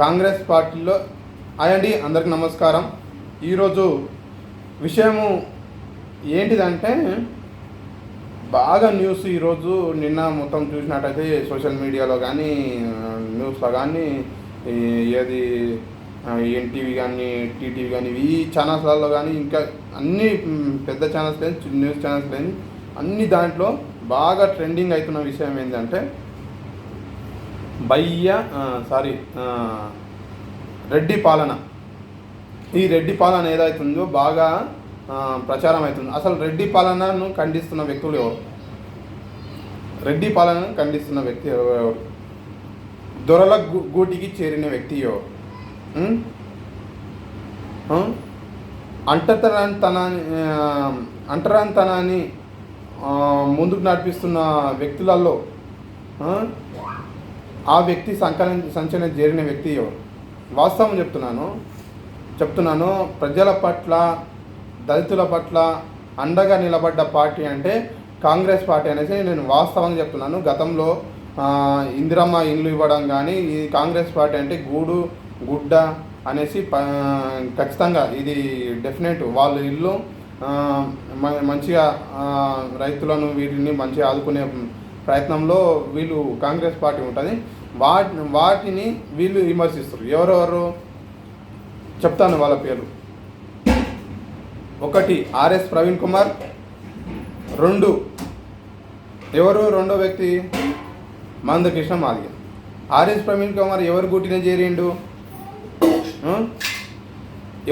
కాంగ్రెస్ పార్టీలో అయండి అందరికి నమస్కారం. ఈరోజు విషయము ఏంటిదంటే బాగా న్యూస్ ఈరోజు నిన్న మొత్తం చూసినట్టయితే సోషల్ మీడియాలో కానీ న్యూస్లో కానీ ఏది ఎన్టీవీ కానీ టీటీవీ కానీ ఈ ఛానల్స్లలో కానీ ఇంకా అన్ని పెద్ద ఛానల్స్ లేని న్యూస్ ఛానల్స్ లేని అన్ని దాంట్లో బాగా ట్రెండింగ్ అవుతున్న విషయం ఏంటంటే బయ్య సారీ రెడ్డి పాలన. ఈ రెడ్డి పాలన ఏదైతుందో బాగా ప్రచారం అవుతుంది అసలు రెడ్డి పాలనను ఖండిస్తున్న వ్యక్తులు ఎవరు? రెడ్డి పాలనను ఖండిస్తున్న వ్యక్తి ఎవరు? దొరల గు- గూటికి చేరిన వ్యక్తి ఎవరు? ఉం? అంటరాంతనాన్ని ముందుకు నడిపిస్తున్న వ్యక్తులలో ఆ? వ్యక్తి సంకలన సంచలనం చేరిన వ్యక్తి ఎవరు? వాస్తవం చెప్తున్నాను. చెప్తున్నాను ప్రజల పట్ల దళితుల పట్ల అండగా నిలబడ్డ పార్టీ అంటే కాంగ్రెస్ పార్టీ అనేసి నేను వాస్తవంగా చెప్తున్నాను. గతంలో ఇందిరమ్మ ఇండ్లు ఇవ్వడం కానీ ఈ కాంగ్రెస్ పార్టీ అంటే గూడు గుడ్డ అనేసి ప ఖచ్చితంగా ఇది డెఫినెట్ వాళ్ళ ఇల్లు మంచిగా రైతులను వీటిని మంచిగా ఆదుకునే ప్రయత్నంలో వీళ్ళు కాంగ్రెస్ పార్టీ ఉంటుంది. వాటి వాటిని వీళ్ళు విమర్శిస్తారు. ఎవరెవరు? చెప్తాను వాళ్ళ పేర్లు. ఒకటి ఆర్ఎస్ ప్రవీణ్ కుమార్. రెండు ఎవరు? రెండో వ్యక్తి మందకృష్ణ మాదిగ. ఆర్ఎస్ ప్రవీణ్ కుమార్ ఎవరు గుట్టిన చేరిండు?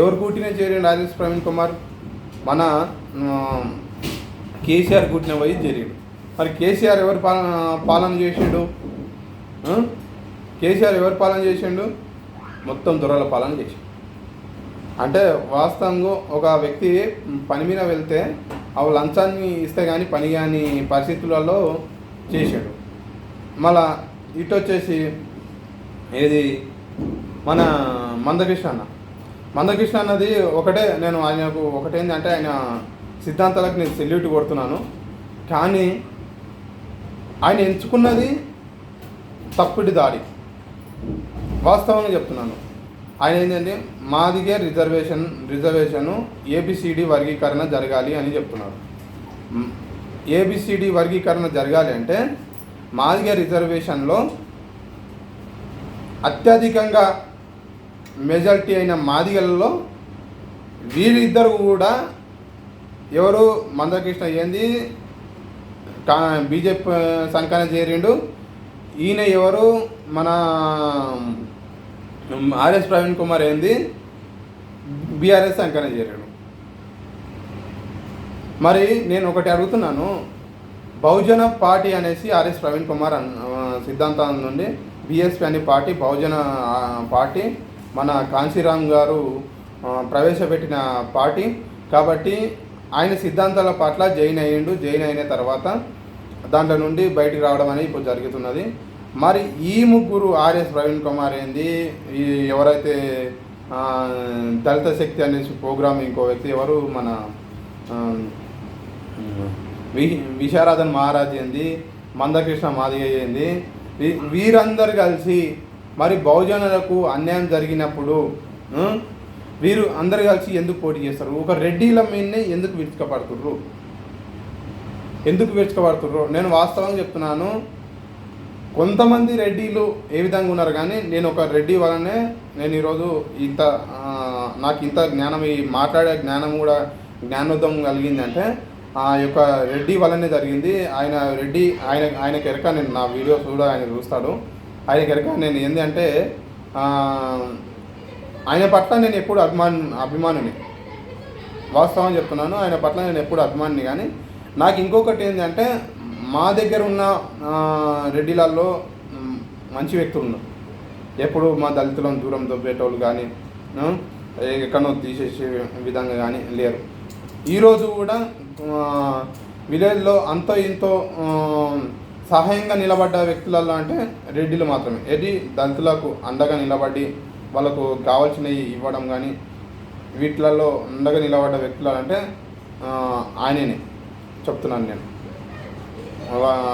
ఎవరు కూటిన చేరిండు ఆర్ఎస్ ప్రవీణ్ కుమార్? మన కేసీఆర్ గుట్టిన పోయి చేరిండు. మరి కేసీఆర్ ఎవరు పాలన పాలన చేసిండు? కేసీఆర్ ఎవరు పాలన చేసిండు? మొత్తం దొరల పాలన చేసిండు. అంటే వాస్తవంగా ఒక వ్యక్తి పని మీద వెళ్తే ఆ లంచాన్ని ఇస్తే కానీ పని కాని పరిస్థితులలో చేసాడు. మళ్ళా ఇటు వచ్చేసి ఏది? మన మందకృష్ణ అన్న. మందకృష్ణ అన్నది ఒకటే నేను ఆయనకు ఒకటేంటంటే ఆయన సిద్ధాంతాలకు నేను సెల్యూట్ కొడుతున్నాను. కానీ ఆయన ఎంచుకున్నది తప్పిటి దారి వాస్తవంగా చెప్తున్నాను. ఆయన ఏంటంటే మాదిగే రిజర్వేషన్ రిజర్వేషను ఏబిసిడి వర్గీకరణ జరగాలి అని చెప్తున్నారు. ఏబిసిడి వర్గీకరణ జరగాలి అంటే మాదిగే రిజర్వేషన్లో అత్యధికంగా మెజారిటీ అయిన మాదిగలలో వీరిద్దరు కూడా ఎవరు మందకృష్ణ ఏంది బీజేపీ సంకన చేరిండు ఈయన ఎవరు? మన ఆర్ఎస్ ప్రవీణ్ కుమార్ ఏంది? బీఆర్ఎస్ అంకనే చేరాడు. మరి నేను ఒకటి అడుగుతున్నాను. బహుజన పార్టీ అనేసి ఆర్ఎస్ ప్రవీణ్ కుమార్ అన్- సిద్ధాంతం నుండి బిఎస్పి అనే పార్టీ బహుజన పార్టీ మన కాంశీరామ్ గారు ప్రవేశపెట్టిన పార్టీ. కాబట్టి ఆయన సిద్ధాంతాల పట్ల జైన్ అయ్యిండు. జైన్ అయిన తర్వాత దాంట్లో నుండి బయటికి రావడం అనేది ఇప్పుడు జరుగుతున్నది. మరి ఈ ముగ్గురు ఆర్ఎస్ ప్రవీణ్ కుమార్ ఏంది? ఈ ఎవరైతే దళిత శక్తి అనేసి ప్రోగ్రామ్ ఇంకో వ్యక్తి ఎవరు? మన వి విశారాధన్ మహారాజ్ ఏంది? మందకృష్ణ మాదిగ ఏంది? వీరందరు వీరందరూ కలిసి మరి బహుజనులకు అన్యాయం జరిగినప్పుడు వీరు అందరు కలిసి ఎందుకు పోటీ చేస్తారు? ఒక రెడ్డిల మీదనే ఎందుకు విరుచుకపడుతుర్రు? ఎందుకు విరుచుకపడుతుర్రు? నేను వాస్తవంగా చెప్తున్నాను. కొంతమంది రెడ్డిలు ఏ విధంగా ఉన్నారు కానీ నేను ఒక రెడ్డి వలనే నేను ఈరోజు ఇంత నాకు ఇంత జ్ఞానం ఈ మాట్లాడే జ్ఞానం కూడా జ్ఞానోదం కలిగిందంటే ఆ యొక్క రెడ్డి వలనే జరిగింది. ఆయన రెడ్డి ఆయన ఆయనకి ఎరక నేను నా వీడియోస్ కూడా ఆయన చూస్తాడు. ఆయనకి ఎరక నేను ఏంది అంటే ఆయన పట్ల నేను ఎప్పుడు అభిమాన్ అభిమానిని. వాస్తవం చెప్తున్నాను ఆయన పట్ల నేను ఎప్పుడు అభిమానిని కానీ నాకు ఇంకొకటి ఏంటంటే మా దగ్గర ఉన్న ఆ, రెడ్డిలలో మంచి వ్యక్తులు ఉన్నారు. ఎప్పుడు మా దళితులను దూరం దొబ్బేటోళ్ళు కానీ ఎక్కడో తీసేసే విధంగా కానీ లేరు. ఈరోజు కూడా విలేజ్లో అంతో ఇంతో సహాయంగా నిలబడ్డ వ్యక్తులలో అంటే రెడ్డిలు మాత్రమే. ఏది దళితులకు అండగా నిలబడి వాళ్ళకు కావాల్సినవి ఇవ్వడం కానీ వీటిలలో అండగా నిలబడ్డ వ్యక్తులు అంటే ఆయననే. చెప్తున్నాను నేను.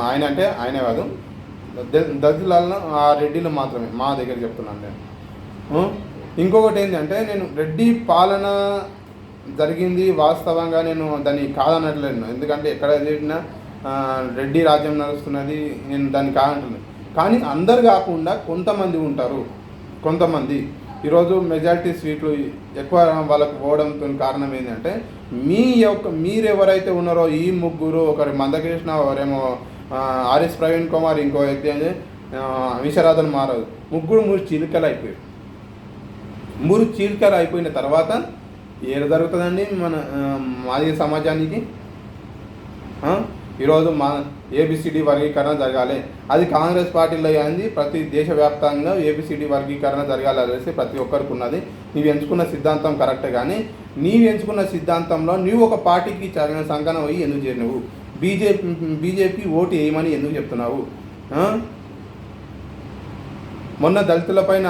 ఆయన అంటే ఆయనే కాదు. ద- దళితులలో ఆ రెడ్డిలు మాత్రమే మా దగ్గర చెప్తున్నాను నేను. ఇంకొకటి ఏంటంటే నేను రెడ్డి పాలన జరిగింది వాస్తవంగా నేను దాన్ని కాదనట్లేను ఎందుకంటే ఎక్కడ చేసినా రెడ్డి రాజ్యం నడుస్తున్నది నేను దాన్ని కాదంటున్నాను కానీ అందరు కాకుండా కొంతమంది ఉంటారు. కొంతమంది. ఈరోజు మెజారిటీ సీట్లు ఎక్కువ వాళ్ళకు పోవడంతో కారణం ఏంటంటే మీ యొక్క మీరు ఎవరైతే ఉన్నారో ఈ ముగ్గురు ఒకరి మందకృష్ణ ఒకరేమో ఆర్ఎస్ ప్రవీణ్ కుమార్ ఇంకో వ్యక్తి అని ఆ, విశ్వనాథన్ ముగ్గురు మూడు చిలుకలు అయిపోయాయి మూడు చీలికలు అయిపోయిన తర్వాత ఏం జరుగుతుందండి మన మాదిగ సమాజానికి? ఈరోజు మా ఏబిసిడి వర్గీకరణ జరగాలి. అది కాంగ్రెస్ పార్టీలో అయింది ప్రతి దేశవ్యాప్తంగా ఏబిసిడి వర్గీకరణ జరగాలి అనేసి ప్రతి ఒక్కరికి ఉన్నది. నీవు ఎంచుకున్న సిద్ధాంతం కరెక్ట్ కానీ నీవు ఎంచుకున్న సిద్ధాంతంలో నీవు ఒక పార్టీకి చదివిన సంకనం పోయి ఎందుకు చేరినవు? బీజేపీ బీజేపీ ఓటు వేయమని ఎందుకు చెప్తున్నావు? మొన్న దళితులపైన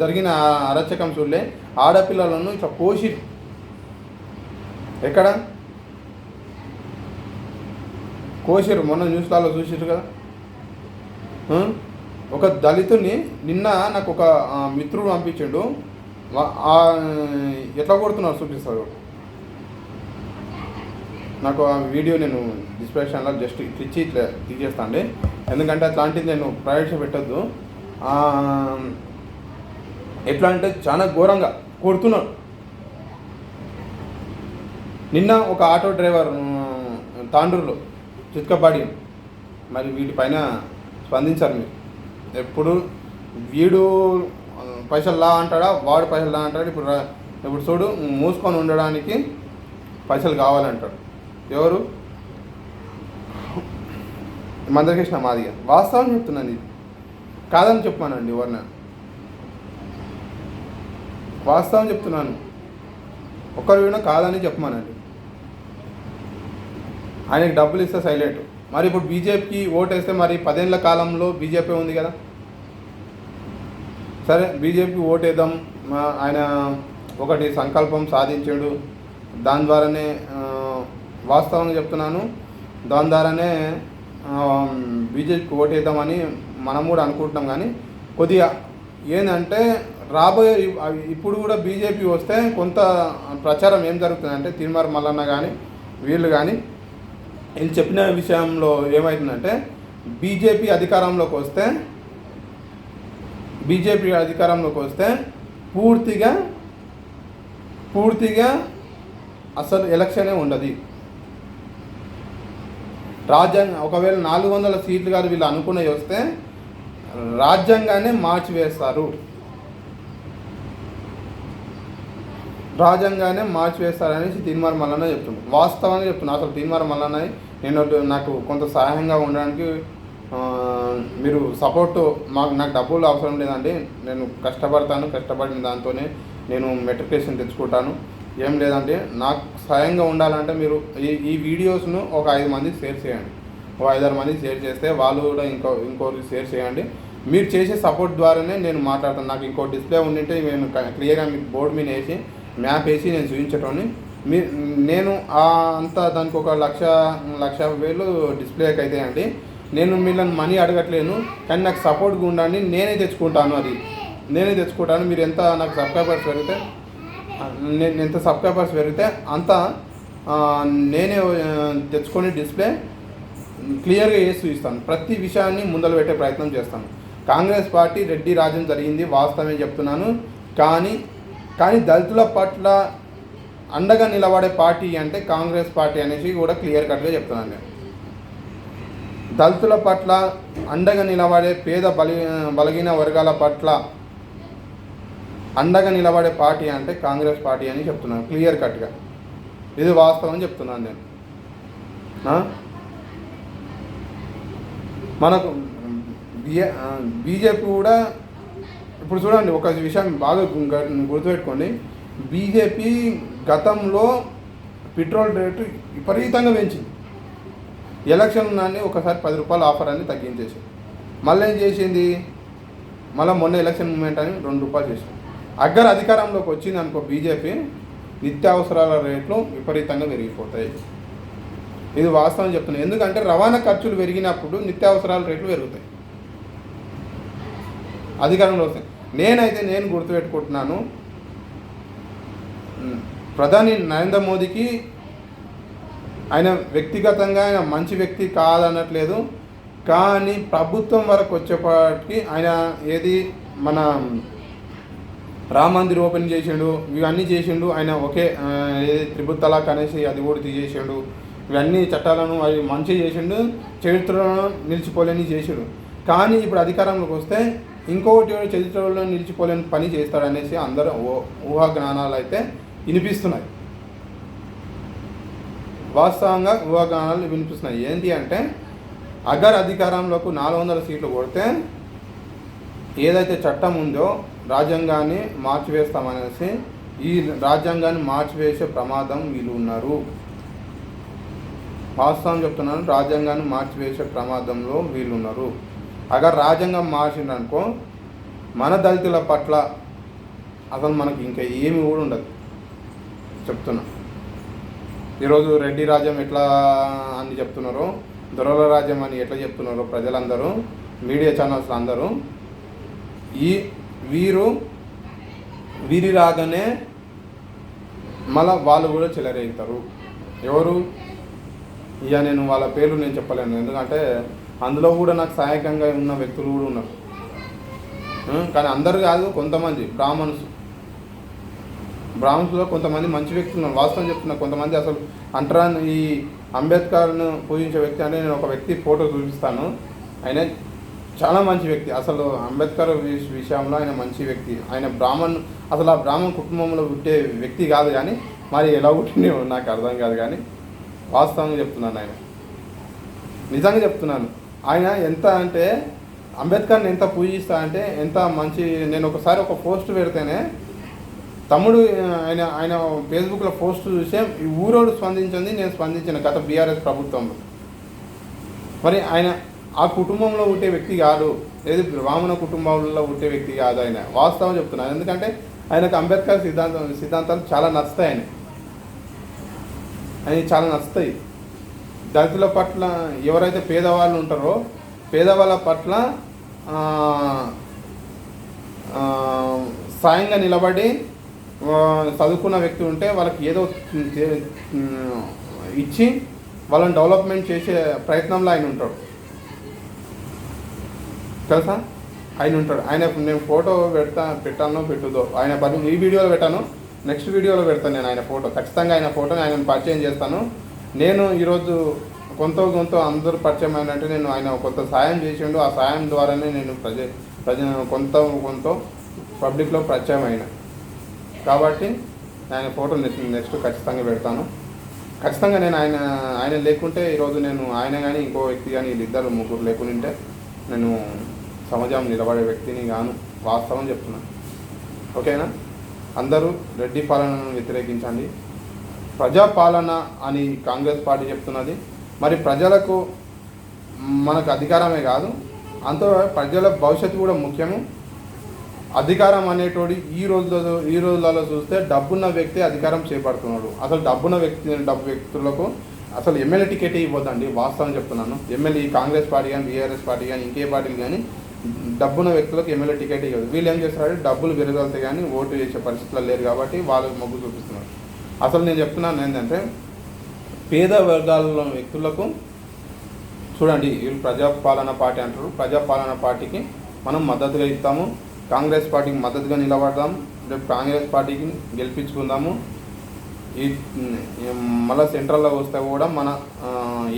జరిగిన అరచకం చూడలే ఆడపిల్లలను ఇట్లా ఎక్కడ? కోసారు మొన్న న్యూస్లలో చూసారు కదా? ఒక దళితుని నిన్న నాకు ఒక మిత్రుడు పంపించాడు. ఎట్లా కొడుతున్నారు చూపిస్తారు నాకు ఆ వీడియో నేను డిస్క్రిప్షన్లో జస్ట్ ఇచ్చి ఇట్లా తీసేస్తా అండి ఎందుకంటే అట్లాంటిది నేను ప్రైవేట్గా పెట్టద్దు. ఎట్లా అంటే చాలా ఘోరంగా కొడుతున్నాడు. నిన్న ఒక ఆటో డ్రైవర్ తాండూరులో చిత్కపాడి మరి వీటిపైన స్పందించారు మీరు. ఎప్పుడు వీడు పైసలు లా అంటాడా వాడు పైసలు లా అంటాడు ఇప్పుడు ఇప్పుడు చూడు మూసుకొని ఉండడానికి పైసలు కావాలంటాడు. ఎవరు? మందకృష్ణ మాదిగ వాస్తవం చెప్తున్నాను ఇది కాదని చెప్పానండి ఎవరిన వాస్తవం చెప్తున్నాను. ఒకరు వినా కాదని చెప్పమానండి. ఆయనకి డబ్బులు ఇస్తే సైలెంట్ మరి ఇప్పుడు బీజేపీకి ఓటేస్తే మరి పదేళ్ళ కాలంలో బీజేపీ ఉంది కదా? సరే బీజేపీకి ఓటేద్దాం. వేద్దాం ఆయన ఒకటి సంకల్పం సాధించాడు. దాని ద్వారానే వాస్తవంగా చెప్తున్నాను. దాని ద్వారానే బీజేపీకి ఓటేద్దామని మనం కూడా అనుకుంటున్నాం కానీ కొద్దిగా ఏంటంటే రాబోయే అవి ఇప్పుడు కూడా బీజేపీ వస్తే కొంత ప్రచారం ఏం జరుగుతుందంటే తిరుమల మల్లన్న కానీ వీళ్ళు కానీ నేను చెప్పిన విషయంలో ఏమవుతుందంటే బీజేపీ అధికారంలోకి వస్తే బీజేపీ అధికారంలోకి వస్తే పూర్తిగా పూర్తిగా అసలు ఎలక్షనే ఉండదు. రాజ్యాంగ ఒకవేళ నాలుగు వందల సీట్లు కాదు వీళ్ళు అనుకున్నవి వస్తే రాజ్యాంగాన్ని మార్చివేస్తారు. రాజ్యాంగానే మార్చివేస్తారనేసి తీన్మార్ మల్లన్న చెప్తుంది వాస్తవంగా చెప్తున్నా అసలు తీన్మార్ మల్లన్న నేను నాకు కొంత సహాయంగా ఉండడానికి మీరు సపోర్ట్ మాకు నాకు డబ్బులు అవసరం లేదండి. నేను కష్టపడతాను కష్టపడిన దాంతోనే నేను మెట్రికులేషన్ తెచ్చుకుంటాను. ఏం లేదంటే నాకు సహాయంగా ఉండాలంటే మీరు ఈ ఈ వీడియోస్ను ఒక ఐదు మంది షేర్ చేయండి. ఒక ఐదారు మంది షేర్ చేస్తే వాళ్ళు కూడా ఇంకో ఇంకోరికి షేర్ చేయండి. మీరు చేసే సపోర్ట్ ద్వారానే నేను మాట్లాడతాను. నాకు ఇంకో డిస్ప్లే ఉండింటే నేను క్లియర్గా మీకు బోర్డు మీద వేసి మ్యాప్ వేసి నేను చూపించటోని మీ నేను ఆ అంత దానికి ఒక లక్ష లక్ష వేలు డిస్ప్లేకి అయితే అండి. నేను మిమ్మల్ని మనీ అడగట్లేను కానీ నాకు సపోర్ట్గా ఉండండి నేనే తెచ్చుకుంటాను అది. నేనే తెచ్చుకుంటాను మీరు ఎంత నాకు సబ్స్క్రైబర్స్ పెరిగితే నేను ఎంత సబ్స్క్రైబర్స్ పెరిగితే అంత నేనే తెచ్చుకొని డిస్ప్లే క్లియర్గా వేసి చూపిస్తాను. ప్రతి విషయాన్ని ముందలు పెట్టే ప్రయత్నం చేస్తాను. కాంగ్రెస్ పార్టీ రెడ్డి రాజ్యం జరిగింది వాస్తవమే చెప్తున్నాను. కానీ కానీ దళితుల పట్ల అండగా నిలబడే పార్టీ అంటే కాంగ్రెస్ పార్టీ అనేసి కూడా క్లియర్ కట్గా చెప్తున్నాను నేను దళితుల పట్ల అండగా నిలబడే పేద బలి బలగిన వర్గాల పట్ల అండగా నిలబడే పార్టీ అంటే కాంగ్రెస్ పార్టీ అని చెప్తున్నాను క్లియర్ కట్గా. ఇది వాస్తవం చెప్తున్నాను నేను. మనకు బిఏ- బీజేపీ కూడా ఇప్పుడు చూడండి ఒక విషయం బాగా గుర్తుపెట్టుకోండి. బీజేపీ గతంలో పెట్రోల్ రేటు విపరీతంగా పెంచింది. ఎలక్షన్ ఉన్నాన్ని ఒకసారి పది రూపాయల ఆఫర్ అని తగ్గించేసి మళ్ళీ ఏం చేసింది? మళ్ళీ మొన్న ఎలక్షన్ మూమెంట్ అని రెండు రూపాయలు చేసింది. అగ్గర అధికారంలోకి వచ్చింది అనుకో బీజేపీ నిత్యావసరాల రేట్లు విపరీతంగా పెరిగిపోతాయి. ఇది వాస్తవం చెప్తున్నాను ఎందుకంటే రవాణా ఖర్చులు పెరిగినప్పుడు నిత్యావసరాల రేట్లు పెరుగుతాయి. అధికారంలో వస్తాయి. నేనైతే నేను గుర్తుపెట్టుకుంటున్నాను ప్రధాని నరేంద్ర మోదీకి ఆయన వ్యక్తిగతంగా ఆయన మంచి వ్యక్తి కాదనట్లేదు. కానీ ప్రభుత్వం వరకు వచ్చేపాటికి ఆయన ఏది మన రామ మందిర్ ఓపెన్ చేసిండు ఇవన్నీ చేసిండు. ఆయన ఒకే ఏది త్రిబుల్ తలాక్ అనేసి అది కూడా తీసేసాడు. ఇవన్నీ చట్టాలను అవి మంచి చేసిండు చరిత్రలో నిలిచిపోలేని చేసిండు. కానీ ఇప్పుడు అధికారంలోకి వస్తే ఇంకొకటి చరిత్రలో నిలిచిపోలేని పని చేస్తాడనేసి అందరూ ఊహా ఊహాజ్ఞానాలు అయితే వినిపిస్తున్నాయి. వాస్తవంగా ఊహాగానాలు వినిపిస్తున్నాయి. ఏంటి అంటే అగర్ అధికారంలోకి నాలుగు వందల సీట్లు కొడితే ఏదైతే చట్టం ఉందో రాజ్యాంగాన్ని మార్చివేస్తామనేసి ఈ రాజ్యాంగాన్ని మార్చివేసే ప్రమాదం వీళ్ళు ఉన్నారు. వాస్తవం చెప్తున్నాను రాజ్యాంగాన్ని మార్చివేసే ప్రమాదంలో వీళ్ళు ఉన్నారు. అగర్ రాజ్యాంగం మార్చిందనుకో మన దళితుల పట్ల అసలు మనకి ఇంకా ఏమి కూడా ఉండదు. చెప్తున్నా. ఈరోజు రెడ్డి రాజ్యం ఎట్లా అని చెప్తున్నారో దొరల రాజ్యం అని ఎట్లా చెప్తున్నారో ప్రజలందరూ మీడియా ఛానల్స్ అందరూ ఈ వీరు వీరి రాగానే మళ్ళా వాళ్ళు కూడా చెలరేగుతారు. ఎవరు? ఇక నేను వాళ్ళ పేర్లు నేను చెప్పలేను. ఎందుకంటే అందులో కూడా నాకు సహాయకంగా ఉన్న వ్యక్తులు కూడా ఉన్నారు. కానీ అందరు కాదు కొంతమంది బ్రాహ్మణ్స్ బ్రాహ్మణ్స్లో కొంతమంది మంచి వ్యక్తులు వాస్తవం చెప్తున్నా కొంతమంది అసలు అంటరాన్ ఈ అంబేద్కర్ను పూజించే వ్యక్తి అంటే నేను ఒక వ్యక్తి ఫోటో చూపిస్తాను. ఆయన చాలా మంచి వ్యక్తి. అసలు అంబేద్కర్ విషయంలో ఆయన మంచి వ్యక్తి. ఆయన బ్రాహ్మణ్ అసలు ఆ బ్రాహ్మణ్ కుటుంబంలో పుట్టే వ్యక్తి కాదు కానీ మరి ఎలా పుట్టిందో నాకు అర్థం కాదు కానీ వాస్తవంగా చెప్తున్నాను ఆయన. నిజంగా చెప్తున్నాను. ఆయన ఎంత అంటే అంబేద్కర్ని ఎంత పూజిస్తా అంటే ఎంత మంచి నేను ఒకసారి ఒక పోస్ట్ పెడితేనే తమ్ముడు ఆయన ఆయన ఫేస్బుక్లో పోస్ట్ చూసే ఈ ఊరోడు స్పందించింది నేను స్పందించిన గత బీఆర్ఎస్ ప్రభుత్వంలో. మరి ఆయన ఆ కుటుంబంలో ఉండే వ్యక్తి కాదు ఏది బ్రాహ్మణ కుటుంబంలో ఉండే వ్యక్తి కాదు ఆయన. వాస్తవం చెప్తున్నాను ఎందుకంటే ఆయనకు అంబేద్కర్ సిద్ధాంతం సిద్ధాంతాలు చాలా నచ్చుతాయి ఆయన ఆయన చాలా నచ్చుతాయి. దళితుల పట్ల ఎవరైతే పేదవాళ్ళు ఉంటారో పేదవాళ్ళ పట్ల సాయంగా నిలబడి చదువుకున్న వ్యక్తి ఉంటే వాళ్ళకి ఏదో ఇచ్చి వాళ్ళని డెవలప్మెంట్ చేసే ప్రయత్నంలో ఆయన ఉంటాడు. తెలుసా? ఆయన ఉంటాడు. ఆయన నేను ఫోటో పెడతా పెట్టానో పెట్టుదో ఆయన పని ఈ వీడియోలో పెట్టాను నెక్స్ట్ వీడియోలో పెడతాను నేను ఆయన ఫోటో. ఖచ్చితంగా ఆయన ఫోటోని ఆయన పరిచయం చేస్తాను. నేను ఈరోజు కొంత కొంత అందరూ పరిచయం అయినట్టు నేను ఆయన కొంత సాయం చేసిండు. ఆ సాయం ద్వారానే నేను ప్రజ ప్రజ కొంత కొంత పబ్లిక్లో పరిచయం అయినా. కాబట్టి ఆయన ఫోటో నెక్స్ట్ ఖచ్చితంగా పెడతాను. ఖచ్చితంగా నేను ఆయన ఆయన లేకుంటే ఈరోజు నేను ఆయన కానీ ఇంకో వ్యక్తి కానీ వీళ్ళిద్దరు ముగ్గురు లేకుంటే నేను సమాజం నిలబడే వ్యక్తిని గాను వాస్తవం చెప్తున్నాను ఓకేనా? అందరూ రెడ్డి పాలనను వ్యతిరేకించండి. ప్రజాపాలన అని కాంగ్రెస్ పార్టీ చెప్తున్నది. మరి ప్రజలకు మనకు అధికారమే కాదు అంత ప్రజల భవిష్యత్తు కూడా ముఖ్యము. అధికారం అనేటోడి ఈ రోజులలో ఈ రోజులలో చూస్తే డబ్బున్న వ్యక్తి అధికారం చేపడుతున్నాడు. అసలు డబ్బున్న వ్యక్తి డబ్బు వ్యక్తులకు అసలు ఎమ్మెల్యే టికెట్ ఇవ్వద్దండి. వాస్తవం చెప్తున్నాను. ఎమ్మెల్యే ఈ కాంగ్రెస్ పార్టీ కానీ బీఆర్ఎస్ పార్టీ కానీ ఇంకే పార్టీలు కానీ డబ్బున్న వ్యక్తులకు ఎమ్మెల్యే టికెట్ ఇవ్వదు. వీళ్ళు ఏం చేస్తారంటే డబ్బులు పెరగలితే కానీ ఓటు చేసే పరిస్థితులు లేరు కాబట్టి వాళ్ళు మొగ్గు చూపిస్తున్నారు. అసలు నేను చెప్తున్నాను ఏంటంటే పేద వర్గాల వ్యక్తులకు చూడండి వీళ్ళు ప్రజాపాలన పార్టీ అంటారు. ప్రజాపాలన పార్టీకి మనం మద్దతుగా ఇస్తాము. కాంగ్రెస్ పార్టీకి మద్దతుగా నిలబడదాం రేపు కాంగ్రెస్ పార్టీకి గెలిపించుకుందాము. ఈ మళ్ళీ సెంట్రల్లో వస్తే కూడా మన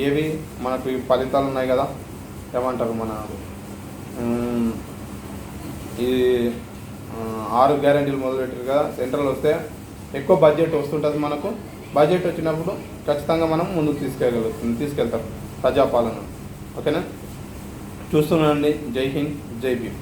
ఏవి మనకు ఫలితాలు ఉన్నాయి కదా ఏమంటారు మన ఈ ఆరు గ్యారంటీలు మొదలుపెట్టారు కదా సెంట్రల్ వస్తే ఎక్కువ బడ్జెట్ వస్తుంటుంది మనకు. బడ్జెట్ వచ్చినప్పుడు ఖచ్చితంగా మనం ముందుకు తీసుకెళ్ళగలుగుతాం తీసుకెళ్తాం ప్రజాపాలన. ఓకేనా? చూస్తున్నానండి. జై హింద్ జై భీమ్.